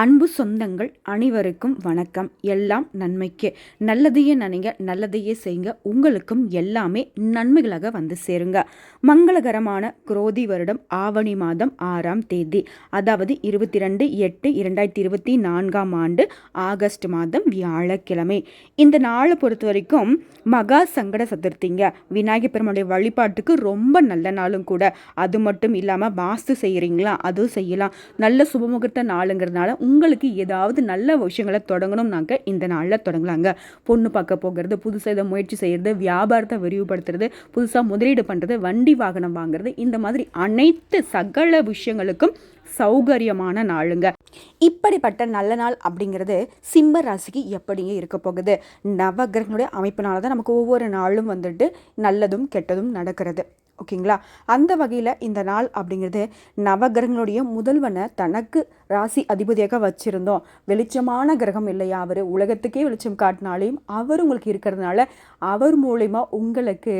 அன்பு சொந்தங்கள் அனைவருக்கும் வணக்கம். எல்லாம் நன்மைக்கு. நல்லதையே நினைங்க நல்லதையே செய்யுங்க உங்களுக்கும் எல்லாமே நன்மைகளாக வந்து சேருங்க. மங்களகரமான குரோதி வருடம் ஆவணி மாதம் ஆறாம் தேதி அதாவது இருபத்தி ரெண்டு எட்டு இரண்டாயிரத்தி இருபத்தி நான்காம் ஆண்டு ஆகஸ்ட் மாதம் வியாழக்கிழமை. இந்த நாளை பொறுத்த வரைக்கும் மகா சங்கட சதுர்த்திங்க. விநாயகர் பெருமானுடைய வழிபாட்டுக்கு ரொம்ப நல்ல நாளும் கூட. அது மட்டும் இல்லாமல் வாஸ்து செய்கிறீங்களா அதுவும் செய்யலாம். நல்ல சுபமுகூர்த்த நாளுங்கிறதுனால உங்களுக்கு ஏதாவது நல்ல விஷயங்களை தொடங்கணும்னாக்க இந்த நாளில் தொடங்கலாங்க. பொண்ணு பார்க்க போகிறது புதுசாக இதை முயற்சி செய்கிறது வியாபாரத்தை விரிவுபடுத்துறது புதுசாக முதலீடு பண்ணுறது வண்டி வாகனம் வாங்குறது இந்த மாதிரி அனைத்து சகல விஷயங்களுக்கும் சௌகரியமான நாளுங்க. இப்படிப்பட்ட நல்ல நாள் அப்படிங்கிறது சிம்ம ராசிக்கு எப்படிங்க இருக்க போகுது? நவகிரகங்களுடைய அமைப்பினால தான் நமக்கு ஒவ்வொரு நாளும் வந்துட்டு நல்லதும் கெட்டதும் நடக்கிறது. ஓகேங்களா? அந்த வகையில் இந்த நாள் அப்படிங்கிறது நவகிரகங்களுடைய முதல்வனை தனக்கு ராசி அதிபதியாக வச்சுருந்தோம். வெளிச்சமான கிரகம் இல்லையா அவர்? உலகத்துக்கே வெளிச்சம் காட்டினாலையும் அவர் உங்களுக்கு இருக்கிறதுனால அவர் மூலிமா உங்களுக்கு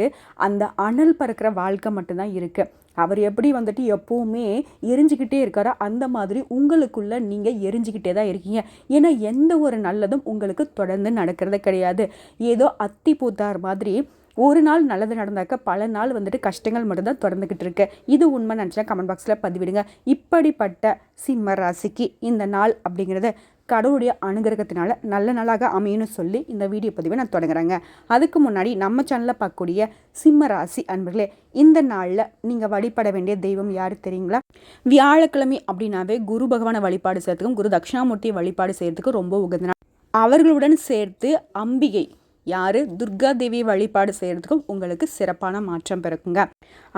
அந்த அனல் பறக்கிற வாழ்க்கை மட்டும்தான் இருக்குது அவர் எப்படி வந்துட்டு எப்போவுமே எரிஞ்சுக்கிட்டே இருக்காரோ அந்த மாதிரி உங்களுக்குள்ள நீங்கள் எரிஞ்சுக்கிட்டே தான் இருக்கீங்க. ஏன்னா எந்த ஒரு நல்லதும் உங்களுக்கு தொடர்ந்து நடக்கிறது கிடையாது. ஏதோ அத்தி பூத்தார் மாதிரி ஒரு நாள் நல்லது நடந்தாக்க பல நாள் வந்துட்டு கஷ்டங்கள் மட்டும்தான் தொடர்ந்துக்கிட்டு இருக்கு. இது உண்மை நினச்சா கமெண்ட் பாக்ஸில் பதிவிடுங்க. இப்படிப்பட்ட சிம்ம ராசிக்கு இந்த நாள் அப்படிங்கிறது கடவுளுடைய அனுகிரகத்தினால நல்ல நாளாக அமையும்னு சொல்லி இந்த வீடியோ பதிவை நான் தொடங்குறேங்க. அதுக்கு முன்னாடி நம்ம சேனலில் பார்க்கக்கூடிய சிம்ம ராசி அன்பர்களே இந்த நாளில் நீங்கள் வழிபட வேண்டிய தெய்வம் யார் தெரியுங்களா? வியாழக்கிழமை அப்படின்னாவே குரு பகவானை வழிபாடு செய்யறதுக்கும் குரு தட்சிணாமூர்த்தியை வழிபாடு செய்யறதுக்கும் ரொம்ப உகந்த நாள். அவர்களுடன் சேர்த்து அம்பிகை யார்? துர்கா தேவி வழிபாடு செய்கிறதுக்கும் உங்களுக்கு சிறப்பான மாற்றம் பிறக்குங்க.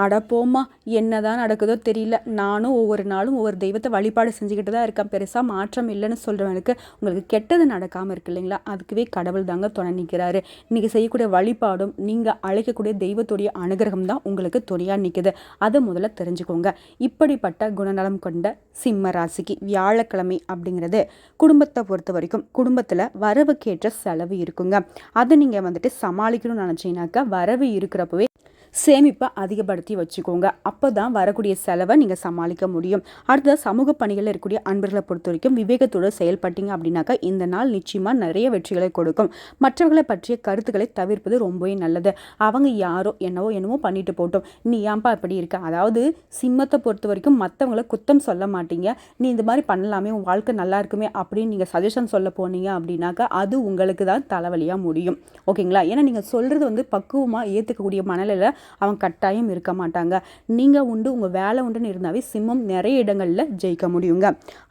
அட போமா என்னதான் நடக்குதோ தெரியல. நானும் ஒவ்வொரு நாளும் ஒவ்வொரு தெய்வத்தை வழிபாடு செஞ்சுக்கிட்டு தான் இருக்கேன். பெருசாக மாற்றம் இல்லைன்னு சொல்கிறவனுக்கு உங்களுக்கு கெட்டது நடக்காமல் இருக்கு இல்லைங்களா? அதுக்குவே கடவுள் தாங்க துணை நிற்கிறாரு இன்றைக்கி செய்யக்கூடிய வழிபாடும் நீங்கள் அழைக்கக்கூடிய தெய்வத்துடைய அனுகிரகம் தான் உங்களுக்கு துணையாக நிற்குது அதை முதல்ல தெரிஞ்சுக்கோங்க. இப்படிப்பட்ட குணநலம் கொண்ட சிம்ம ராசிக்கு வியாழக்கிழமை அப்படிங்கிறது குடும்பத்தை பொறுத்த வரைக்கும் குடும்பத்தில் வரவுக்கேற்ற செலவு இருக்குங்க. அது நீங்கள் வந்துட்டு சமாளிக்கணும்னு நினச்சிங்கனாக்கா வரவு இருக்கிறப்பவே சேமிப்பை அதிகப்படுத்தி வச்சுக்கோங்க. அப்போ தான் வரக்கூடிய செலவை நீங்கள் சமாளிக்க முடியும். அடுத்த சமூக பணிகளில் இருக்கக்கூடிய அன்பர்களை பொறுத்த வரைக்கும் விவேகத்தோடு செயல்பட்டீங்க அப்படின்னாக்கா இந்த நாள் நிச்சயமாக நிறைய வெற்றிகளை கொடுக்கும். மற்றவர்களை பற்றிய கருத்துக்களை தவிர்ப்பது ரொம்பவே நல்லது. அவங்க யாரோ என்னவோ என்னவோ பண்ணிட்டு போட்டோம் நீ ஏன்பா இப்படி இருக்க? அதாவது சிம்மத்தை பொறுத்த வரைக்கும் மற்றவங்கள குத்தம் சொல்ல மாட்டீங்க. நீ இந்த மாதிரி பண்ணலாமே உன் வாழ்க்கை நல்லா இருக்குமே அப்படின்னு நீங்கள் சஜஷன் சொல்ல போனீங்க அப்படின்னாக்கா அது உங்களுக்கு தான் தலைவலியாக முடியும். ஓகேங்களா? ஏன்னா நீங்கள் சொல்கிறது வந்து பக்குவமாக ஏற்றுக்கக்கூடிய மனநிலையில் அவங்க கட்டாயம் இருக்க மாட்டாங்க. நீங்கள் உண்டு உங்கள் வேலை உண்டுன்னு இருந்தாவே சிம்மம் நிறைய இடங்களில் ஜெயிக்க முடியுங்க.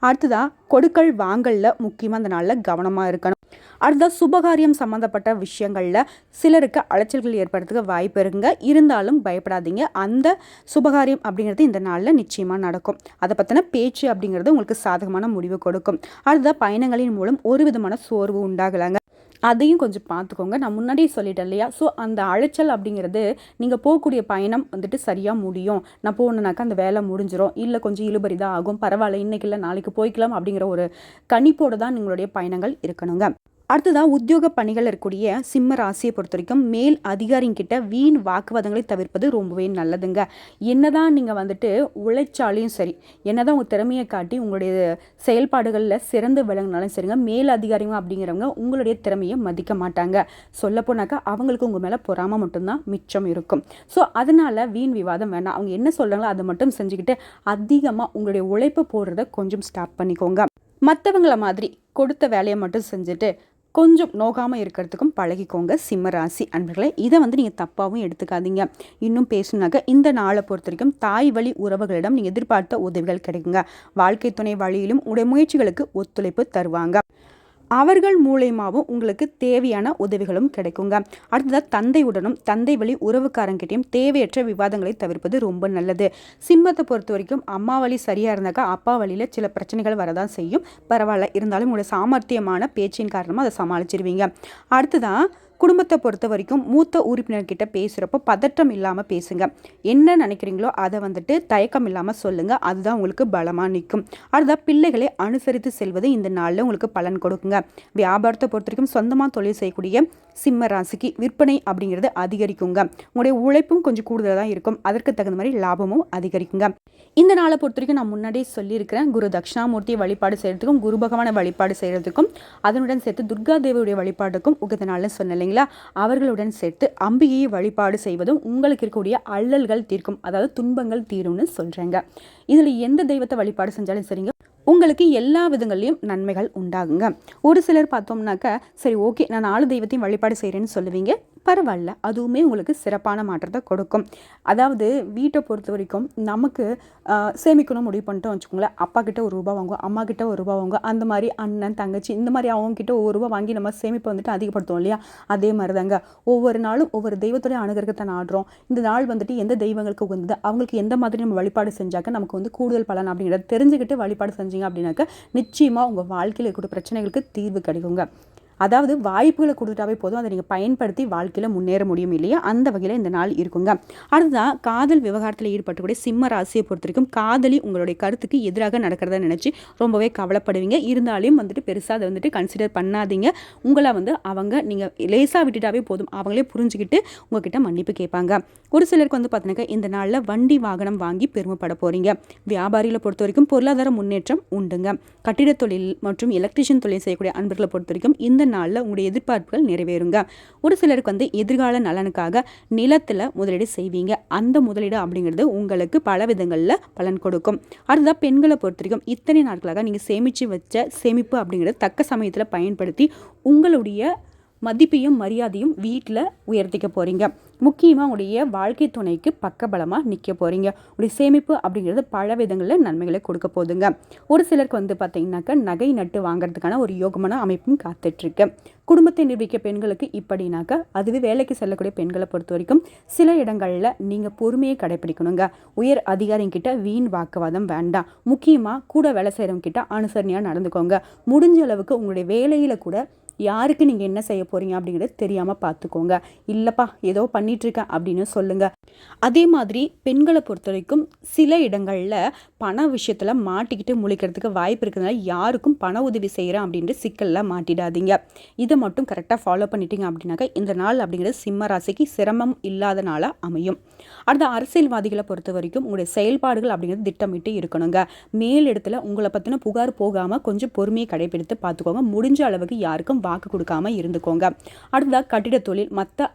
அடுத்ததாக கொடுக்கல் வாங்கலில் முக்கியமாக அந்த நாளில் கவனமாக இருக்கணும். அடுத்த சுபகாரியம் சம்மந்தப்பட்ட விஷயங்களில் சிலருக்கு அலைச்சல்கள் ஏற்படுறதுக்கு வாய்ப்பு இருக்குங்க. இருந்தாலும் பயப்படாதீங்க. அந்த சுபகாரியம் அப்படிங்கிறது இந்த நாளில் நிச்சயமாக நடக்கும். அதை பற்றின பேச்சு அப்படிங்கிறது உங்களுக்கு சாதகமான முடிவு கொடுக்கும். அடுத்த பயணங்களின் மூலம் ஒரு விதமான சோர்வு உண்டாகலாங்க. அதையும் கொஞ்சம் பார்த்துக்கோங்க. நான் முன்னாடியே சொல்லிட்டேன் இல்லையா? ஸோ அந்த அழைச்சல் அப்படிங்கிறது நீங்கள் போகக்கூடிய பயணம் வந்துட்டு சரியாக முடியும். நான் போகணுனாக்கா அந்த வேலை முடிஞ்சிடும் இல்லை கொஞ்சம் இழுபறி தான் ஆகும். பரவாயில்ல இன்றைக்கி இல்லை நாளைக்கு போய்க்கலாம் அப்படிங்கிற ஒரு கணிப்போடு தான் உங்களுடைய பயணங்கள் இருக்கணுங்க. அடுத்ததாக உத்தியோக பணிகள் இருக்கக்கூடிய சிம்ம ராசியை பொறுத்த வரைக்கும் மேல் அதிகாரிங்கிட்ட வீண் வாக்குவாதங்களை தவிர்ப்பது ரொம்பவே நல்லதுங்க. என்னதான் நீங்கள் வந்துட்டு உழைச்சாலையும் சரி என்னதான் உங்கள் திறமையை காட்டி உங்களுடைய செயல்பாடுகளில் சிறந்து விளங்கினாலும் சரிங்க மேல் அதிகாரிங்க அப்படிங்கிறவங்க உங்களுடைய திறமையை மதிக்க மாட்டாங்க. சொல்லப்போனாக்கா அவங்களுக்கு உங்கள் மேலே பொறாமல் மட்டும்தான் மிச்சம் இருக்கும். ஸோ அதனால் வீண் விவாதம் வேணாம். அவங்க என்ன சொல்கிறாங்களோ அதை மட்டும் செஞ்சுக்கிட்டு அதிகமாக உங்களுடைய உழைப்பு போடுறத கொஞ்சம் ஸ்டாப் பண்ணிக்கோங்க. மற்றவங்கள மாதிரி கொடுத்த வேலையை மட்டும் செஞ்சுட்டு கொஞ்சம் நோகாமல் இருக்கிறதுக்கும் பழகிக்கோங்க. சிம்ம ராசி அன்பர்களை இதை வந்து நீங்கள் தப்பாகவும் எடுத்துக்காதீங்க. இன்னும் பேசுனாக்க இந்த நாளை பொறுத்த வரைக்கும் தாய் வழி உறவுகளிடம் நீங்கள் எதிர்பார்த்த உதவிகள் கிடைக்குங்க. வாழ்க்கை துணை வழியிலும் உடைய முயற்சிகளுக்கு ஒத்துழைப்பு தருவாங்க. அவர்கள் மூலயமாவும் உங்களுக்கு தேவையான உதவிகளும் கிடைக்குங்க. அடுத்ததாக தந்தையுடனும் தந்தை வழி உறவுக்காரங்கிட்டையும் தேவையற்ற விவாதங்களை தவிர்ப்பது ரொம்ப நல்லது. சிம்மத்தை பொறுத்த வரைக்கும் அம்மா வழி சரியாக இருந்தாக்கா அப்பா வழியில் சில பிரச்சனைகள் வரதான் செய்யும். பரவாயில்ல இருந்தாலும் உங்களோட சாமர்த்தியமான பேச்சின் காரணமாக அதை சமாளிச்சிருவீங்க. அடுத்ததான் குடும்பத்தை பொறுத்த வரைக்கும் மூத்த உறுப்பினர்கிட்ட பேசுகிறப்போ பதட்டம் இல்லாமல் பேசுங்க. என்ன நினைக்கிறீங்களோ அதை வந்துட்டு தயக்கம் இல்லாமல் சொல்லுங்கள் அதுதான் உங்களுக்கு பலமாக நிற்கும் அதுதான் பிள்ளைகளை அனுசரித்து செல்வது இந்த நாளில் உங்களுக்கு பலன் கொடுக்குங்க. வியாபாரத்தை பொறுத்த வரைக்கும் சொந்தமாக தொழில் செய்யக்கூடிய சிம்ம ராசிக்கு விற்பனை அப்படிங்கிறது அதிகரிக்குங்க. உங்களுடைய உழைப்பும் கொஞ்சம் கூடுதலாக தான் இருக்கும். அதற்கு தகுந்த மாதிரி லாபமும் அதிகரிக்குங்க. இந்த நாளை பொறுத்த வரைக்கும் நான் முன்னாடியே சொல்லியிருக்கிறேன். குரு தட்சிணாமூர்த்தியை வழிபாடு செய்கிறதுக்கும் குரு பகவானை வழிபாடு செய்கிறதுக்கும் அதனுடன் சேர்த்து துர்கா தேவியுடைய வழிபாடுக்கும் உகந்த நாளில் சொன்னலை இல்லைங்களா அவர்களுடன் சேர்த்து அம்பிகையை வழிபாடு செய்வதும் உங்களுக்கு இருக்கக்கூடிய அல்லல்கள் தீர்க்கும் அதாவது துன்பங்கள் தீரும்னு சொல்கிறாங்க இதில் எந்த தெய்வத்தை வழிபாடு செஞ்சாலும் சரிங்க உங்களுக்கு எல்லா விதங்கள்லையும் நன்மைகள் உண்டாகுங்க. ஒரு சிலர் பார்த்தோம்னாக்க சரி ஓகே நான் நாலு தெய்வத்தையும் வழிபாடு செய்கிறேன்னு சொல்லுவீங்க. பரவாயில்ல. அதுவுமே உங்களுக்கு சிறப்பான மாற்றத்தை கொடுக்கும். அதாவது வீட்டை பொறுத்த வரைக்கும் நமக்கு சேமிக்கணும் முடிவு பண்ணிட்டோம் வச்சுக்கோங்களேன். அப்பா கிட்ட ஒரு ரூபா வாங்குவோம் அம்மா கிட்ட ஒரு ரூபா வாங்குவோம். அந்த மாதிரி அண்ணன் தங்கச்சி இந்த மாதிரி அவங்க கிட்ட ஒரு ரூபா வாங்கி நம்ம சேமிப்பை வந்துட்டு அதிகப்படுத்துவோம் இல்லையா? அதே மாதிரி தாங்க ஒவ்வொரு நாளும் ஒவ்வொரு தெய்வத்துடைய அனுகிரகத்தை நாடுறோம் இந்த நாள் வந்துட்டு எந்த தெய்வங்களுக்கு உகந்தது அவங்களுக்கு எந்த மாதிரி நம்ம வழிபாடு செஞ்சாக்க நமக்கு வந்து கூடுதல் பலன் அப்படிங்கிறத தெரிஞ்சுக்கிட்டு வழிபாடு செஞ்சீங்க அப்படின்னாக்க நிச்சயமாக உங்கள் வாழ்க்கையில் இருக்கக்கூடிய பிரச்சனைகளுக்கு தீர்வு கிடைக்குங்க. அதாவது வாய்ப்புகளை கொடுத்துட்டாவே போதும். அதை நீங்கள் பயன்படுத்தி வாழ்க்கையில் முன்னேற முடியும் இல்லையா? அந்த வகையில் இந்த நாள் இருக்குங்க. அடுத்ததான் காதல் விவகாரத்தில் ஈடுபட்டக்கூடிய சிம்ம ராசியை பொறுத்த வரைக்கும் காதலி உங்களுடைய கருத்துக்கு எதிராக நடக்கிறத நினச்சி ரொம்பவே கவலைப்படுவீங்க. இருந்தாலும் வந்துட்டு பெருசாக அதை வந்துட்டு கன்சிடர் பண்ணாதீங்க. உங்களை வந்து அவங்க நீங்கள் லேசாக விட்டுட்டாவே போதும். அவங்களே புரிஞ்சுக்கிட்டு உங்ககிட்ட மன்னிப்பு கேட்பாங்க. ஒரு சிலருக்கு வந்து பார்த்தீங்கன்னா இந்த நாளில் வண்டி வாகனம் வாங்கி பெருமைப்பட போகிறீங்க வியாபாரிகளை பொறுத்த வரைக்கும் பொருளாதார முன்னேற்றம் உண்டுங்க. கட்டிட தொழில் மற்றும் எலக்ட்ரிஷியன் தொழில் செய்யக்கூடிய அன்பர்களை பொறுத்த வரைக்கும் இந்த நாளில் உங்களுடைய எதிர்பார்ப்புகள் நிறைவேறுங்க. ஒரு சிலருக்கு வந்து எதிர்கால நலனுக்காக நிலத்தில் முதலீடு செய்வீங்க. அந்த முதலீடு அப்படிங்கிறது உங்களுக்கு பல விதங்களில் பலன் கொடுக்கும். அடுத்ததாக பெண்களை பொறுத்த வரைக்கும் இத்தனை நாட்களாக நீங்கள் சேமித்து வச்ச சேமிப்பு அப்படிங்கிறது தக்க சமயத்தில் பயன்படுத்தி உங்களுடைய மதிப்பையும் மரியாதையும் வீட்டில் உயர்த்திக்க போகிறீங்க முக்கியமாக உங்களுடைய வாழ்க்கை துணைக்கு பக்கபலமாக நிற்க போகிறீங்க உங்களுடைய சேமிப்பு அப்படிங்கிறது பல விதங்களில் நன்மைகளை கொடுக்க போகுதுங்க. ஒரு சிலருக்கு வந்து பார்த்தீங்கன்னாக்கா நகை நட்டு வாங்குறதுக்கான ஒரு யோகமான அமைப்பும் காத்துட்ருக்கு. குடும்பத்தை நிர்வகிக்க பெண்களுக்கு இப்படினாக்கா அதுவே வேலைக்கு செல்லக்கூடிய பெண்களை பொறுத்த வரைக்கும் சில இடங்களில் நீங்கள் பொறுமையை கடைப்பிடிக்கணுங்க. உயர் அதிகாரிங்கிட்ட வீண் வாக்குவாதம் வேண்டாம். முக்கியமாக கூட வேலை செய்கிறவங்க கிட்ட அனுசரணையாக நடந்துக்கோங்க. முடிஞ்ச அளவுக்கு உங்களுடைய வேலையில் கூட யாருக்கு நீங்கள் என்ன செய்ய போகிறீங்க அப்படிங்கிறது தெரியாமல் பார்த்துக்கோங்க இல்லைப்பா ஏதோ பண்ணிகிட்ருக்கேன் அப்படின்னு சொல்லுங்கள் அதே மாதிரி பெண்களை பொறுத்த வரைக்கும் சில இடங்களில் பண விஷயத்தில் மாட்டிக்கிட்டு முழிக்கிறதுக்கு வாய்ப்பு இருக்கிறதுனால யாருக்கும் பண உதவி செய்கிறேன் அப்படின்ற சிக்கலில் மாட்டிடாதீங்க. இதை மட்டும் கரெக்டாக ஃபாலோ பண்ணிட்டீங்க அப்படின்னாக்கா இந்த நாள் அப்படிங்கிறது சிம்ம ராசிக்கு சிரமம் இல்லாத நாளாக அமையும். அடுத்த அரசியல்வாதிகளை பொறுத்த வரைக்கும் உங்களுடைய செயல்பாடுகள் அப்படிங்கிறது திட்டமிட்டு இருக்கணுங்க. மேல் இடத்துல உங்களை பற்றின புகார் போகாமல் கொஞ்சம் பொறுமையை கடைபிடித்து பார்த்துக்கோங்க முடிஞ்ச அளவுக்கு யாருக்கும் வாக்கு கொடுக்காம இருந்துக்கோங்க. அடுத்ததாக கட்டிட தொழில். மற்ற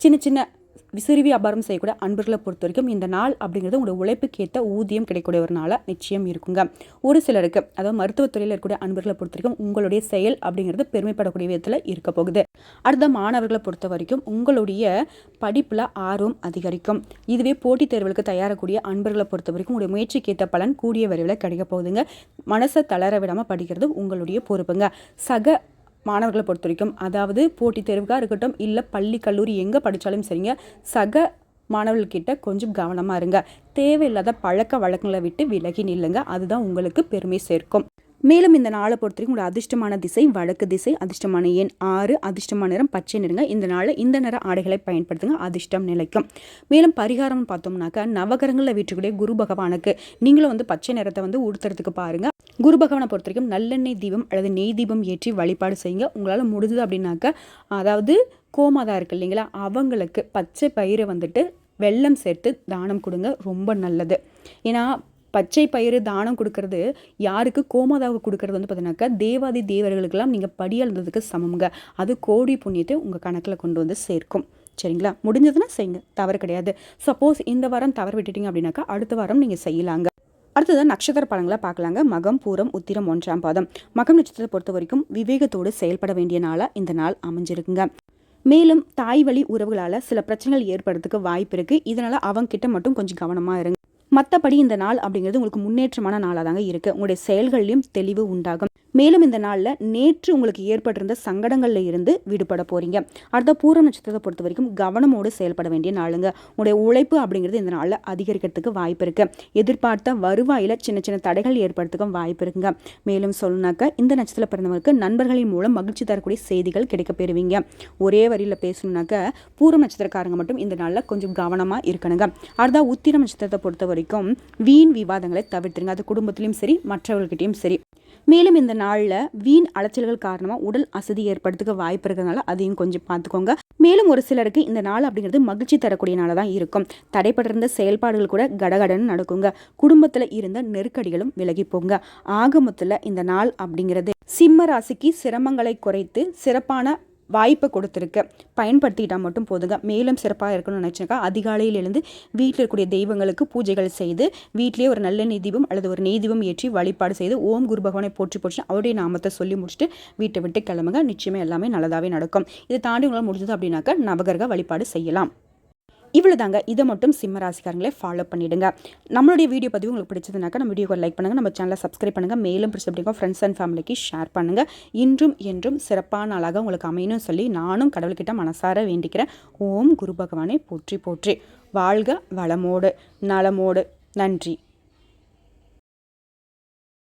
சின்ன சின்ன விசிறி வியாபாரம் செய்யக்கூடிய அன்பர்களை பொறுத்த வரைக்கும் இந்த நாள் அப்படிங்கிறது உங்களோட உழைப்புக்கேற்ற ஊதியம் கிடைக்கக்கூடிய ஒரு நாளாக நிச்சயம் இருக்குங்க. ஒரு சிலருக்கு அதாவது மருத்துவத்துறையில் இருக்கக்கூடிய அன்பர்களை பொறுத்த வரைக்கும் உங்களுடைய செயல் அப்படிங்கிறது பெருமைப்படக்கூடிய விதத்தில் இருக்க போகுது. அடுத்த மாணவர்களை பொறுத்த வரைக்கும் உங்களுடைய படிப்பில் ஆர்வம் அதிகரிக்கும். இதுவே போட்டித் தேர்வுகளுக்கு தயாரக்கூடிய அன்பர்களை பொறுத்த வரைக்கும் உங்களுடைய முயற்சிக்கு ஏற்ற பலன் கூடிய விரைவில் கிடைக்க போகுதுங்க. மனசை தளர விடாமல் படிக்கிறது உங்களுடைய பொறுப்புங்க. சக மாணவர்களை பொறுத்த வரைக்கும் அதாவது போட்டித் தேர்வுக்காக இருக்கட்டும் இல்லை பள்ளி கல்லூரி எங்கே படித்தாலும் சரிங்க சக மாணவர்கள்கிட்ட கொஞ்சம் கவனமாக இருங்க. தேவையில்லாத பழக்க வழக்கங்களை விட்டு விலகி நில்லுங்க. அதுதான் உங்களுக்கு பெருமை சேர்க்கும். மேலும் இந்த நாளை பொறுத்த வரைக்கும் உங்களோட அதிர்ஷ்டமான திசை வடக்கு திசை அதிர்ஷ்டமான எண் ஆறு அதிர்ஷ்டமான நிறம் பச்சை நிறங்க. இந்த நாளில் இந்த நிற ஆடைகளை பயன்படுத்துங்க அதிர்ஷ்டம் நிலைக்கும். மேலும் பரிகாரம்னு பார்த்தோம்னாக்கா நவகரங்களில் வீட்டுக்கூடிய குரு பகவானுக்கு நீங்களும் வந்து பச்சை நிறத்தை வந்து உடுத்துறதுக்கு பாருங்கள் குரு பகவானை பொறுத்த வரைக்கும் நல்லெண்ணெய் தீபம் அல்லது நெய் தீபம் ஏற்றி வழிபாடு செய்யுங்க. உங்களால் முடிஞ்சது அப்படின்னாக்கா அதாவது கோமாதா இருக்கு இல்லைங்களா? அவங்களுக்கு பச்சை பயிரை வந்துட்டு வெல்லம் சேர்த்து தானம் கொடுங்க. ரொம்ப நல்லது. ஏன்னா பச்சை பயிறு தானம் கொடுக்கறது யாருக்கு? கோமாதாவுக்கு கொடுக்கறது வந்து பார்த்தீங்கன்னாக்கா தேவாதி தேவர்களுக்கெல்லாம் நீங்கள் படியளந்ததுக்கு சமம்ங்க. அது கோடி புண்ணியத்தை உங்கள் கணக்கில் கொண்டு வந்து சேர்க்கும். சரிங்களா? முடிஞ்சதுன்னா செய்யுங்க. தவறு கிடையாது. சப்போஸ் இந்த வாரம் தவறு விட்டுட்டீங்க அப்படின்னாக்கா அடுத்த வாரம் நீங்கள் செய்யலாங்க. அடுத்தது நட்சத்திர பலன்களை பார்க்கலாங்க. மகம் பூரம் உத்திரம் ஒன்றாம் பாதம். மகம் நட்சத்திரத்தை பொறுத்த வரைக்கும் விவேகத்தோடு செயல்பட வேண்டிய நாளாக இந்த நாள் அமைஞ்சிருக்குங்க. மேலும் தாய் வழி உறவுகளால் சில பிரச்சனைகள் ஏற்படுறதுக்கு வாய்ப்பு இருக்குது இதனால் அவங்க கிட்ட மட்டும் கொஞ்சம் கவனமாக இருங்க. மற்றபடி இந்த நாள் அப்படிங்கிறது உங்களுக்கு முன்னேற்றமான நாளாக தாங்க இருக்குது உங்களுடைய செயல்கள்லையும் தெளிவு உண்டாகும். மேலும் இந்த நாளில் நேற்று உங்களுக்கு ஏற்பட்டிருந்த சங்கடங்களில் இருந்து விடுபட போகிறீங்க அடுத்த பூர்வ நட்சத்திரத்தை பொறுத்த வரைக்கும் கவனமோடு செயல்பட வேண்டிய நாளுங்க. உங்களுடைய உழைப்பு அப்படிங்கிறது இந்த நாளில் அதிகரிக்கிறதுக்கு வாய்ப்பு இருக்குது எதிர்பார்த்த வருவாயில் சின்ன சின்ன தடைகள் ஏற்படுறதுக்கும் வாய்ப்பு இருக்குங்க. மேலும் சொல்லணுனாக்க இந்த நட்சத்திரத்தில் பிறந்தவருக்கு நண்பர்களின் மூலம் மகிழ்ச்சி தரக்கூடிய செய்திகள் கிடைக்க பெறுவீங்க. ஒரே வரியில் பேசணுனாக்க பூர்வ நட்சத்திரக்காரங்க மட்டும் இந்த நாளில் கொஞ்சம் கவனமாக இருக்கணுங்க. அடுத்த உத்திர நட்சத்திரத்தை பொறுத்த வரைக்கும் வீண் விவாதங்களை தவிர்த்துருங்க. அது குடும்பத்திலையும் சரி மற்றவர்கிட்டையும் சரி. மேலும் இந்த நாளில் வீண் அலைச்சல்கள் காரணமாக உடல் அசதி ஏற்படுறதுக்கு வாய்ப்பு இருக்கிறதுனால அதையும் கொஞ்சம் பார்த்துக்கோங்க. மேலும் ஒரு சிலருக்கு இந்த நாள் அப்படிங்கிறது மகிழ்ச்சி தரக்கூடிய நாளாக தான் இருக்கும். தடைப்பட்டிருந்த செயல்பாடுகள் கூட கடகடன்னு நடக்குங்க. குடும்பத்தில் இருந்த நெருக்கடிகளும் விலகி போங்க. ஆகமத்தில் இந்த நாள் அப்படிங்கிறது சிம்ம ராசிக்கு சிரமங்களை குறைத்து சிறப்பான வாய்ப்பை கொடுத்துருக்கு. பயன்படுத்திக்கிட்டால் மட்டும் போதுங்க. மேலும் சிறப்பாக இருக்கணும்னு நினச்சாக்கா அதிகாலையில் எழுந்து வீட்டில் இருக்கக்கூடிய தெய்வங்களுக்கு பூஜைகள் செய்து வீட்டிலேயே ஒரு நல்ல தீபம் அல்லது ஒரு நெய்தீபம் ஏற்றி வழிபாடு செய்து ஓம் குரு பகவானை போற்றி போற்றி அவருடைய நாமத்தை சொல்லி முடிச்சுட்டு வீட்டை விட்டு கிளம்புங்க. நிச்சயமே எல்லாமே நல்லதாகவே நடக்கும். இதை தாண்டி உங்களால் முடிஞ்சது அப்படின்னாக்கா நவகர்க வழிபாடு செய்யலாம். இவ்வளோ தாங்க இதை மட்டும் சிம்ம ராசிக்காரங்களே ஃபாலோ பண்ணிவிடுங்க நம்மளுடைய வீடியோ பதிவு உங்களுக்கு பிடிச்சதுனாக்கா நம்ம வீடியோக்கு லைக் பண்ணுங்கள் நம்ம சேனலை சப்ஸ்கிரைப் பண்ணுங்கள் மேலும் பிடிச்ச அப்படிங்க ஃப்ரெண்ட்ஸ் அண்ட் ஃபேமிலிக்கு ஷேர் பண்ணுங்கள் இன்றும் என்றும் சிறப்பான அழகாக உங்களுக்கு அமையணும் சொல்லி நானும் கடவுள்கிட்ட மனசார வேண்டிக்கிறேன். ஓம் குரு பகவானை போற்றி போற்றி. வாழ்க வளமோடு நலமோடு. நன்றி.